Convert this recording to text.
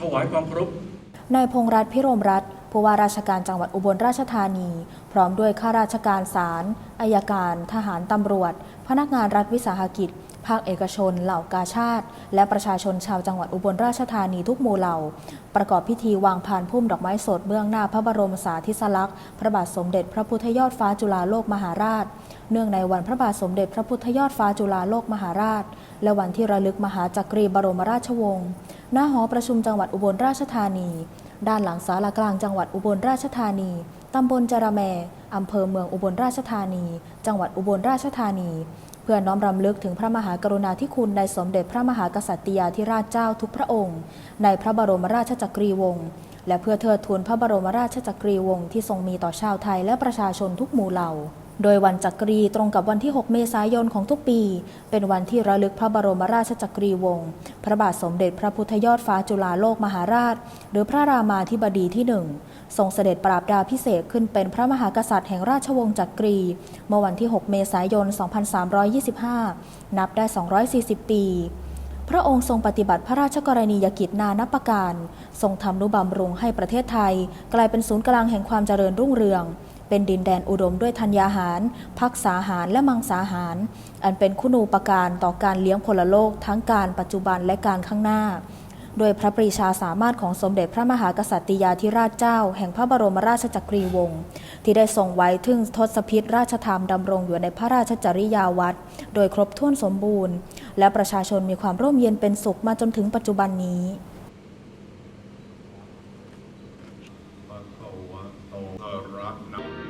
ถวายความเคารพนายพงรัตพิรมรัตน์ผู้ว่าราชการจังหวัดอุบลราชธานี พร้อมด้วยข้าราชการศาลอายการ ทหารตำรวจ พนักงานรัฐวิสาหกิจ ภาคเอกชน เหล่ากาชาติ และประชาชนชาวจังหวัดอุบลราชธานีทุกหมู่เหล่า ประกอบพิธีวางพานพุ่มดอกไม้สดเบื้องหน้าพระบรมสาธิสลักษณ์พระบาทสมเด็จพระพุทธยอดฟ้าจุฬาโลกมหาราช เนื่องในวันพระบาทสมเด็จพระพุทธยอดฟ้าจุฬาโลกมหาราช และวันที่ระลึกมหาจักรีบรมราชวงศ์ณหอประชุมจังหวัดอุบลราชธานี ด้านหลังศาลากลางจังหวัดอุบลราชธานีตำบลจระแมอำเภอเมืองอุบลราชธานี จังหวัดอุบลราชธานี เพื่อน้อมรำลึกถึงพระมหากรุณาธิคุณในสมเด็จพระมหากษัตริยาธิราชเจ้าทุกพระองค์ ในพระบรมราชจักรีวงศ์และเพื่อเทิดทูนพระบรมราชจักรีวงศ์ที่ทรงมีต่อชาวไทยและประชาชนทุกหมู่เหล่า โดยวันจักรีตรงกับวันที่ 6 เมษายนของทุกปี เป็นวันที่ระลึกพระบรมราชจักรีวงศ์พระบาทสมเด็จพระพุทธยอดฟ้าจุฬาโลกมหาราช หรือพระรามาธิบดีที่หนึ่ง ทรงเสด็จปราบดาพิเศษขึ้นเป็นพระมหากษัตริย์แห่งราชวงศ์จักรี เมื่อวันที่ 6 เมษายน 2325 นับได้ 240 ปี พระองค์ทรงปฏิบัติพระราชกรณียกิจนานับประการ ทรงทำนุบำรุงให้ประเทศไทย กลายเป็นศูนย์กลางแห่งความเจริญรุ่งเรืองเป็นดินแดนอุดมด้วยธัญญาหาร พักษาหาร และมังสาหาร อันเป็นคุณูปการต่อการเลี้ยงพลโลกทั้งการปัจจุบันและการข้างหน้า ด้วยพระปรีชาสามารถของสมเด็จพระมหากษัตริยาธิราชเจ้า แห่งพระบรมราชจักรีวงศ์ที่ได้ส่งไว้ถึงทศพิธราชธรรมดำรงอยู่ในพระราชจริยาวัดโดยครบถ้วนสมบูรณ์ และประชาชนมีความร่มเย็นเป็นสุขมาจนถึงปัจจุบันนี้ภะ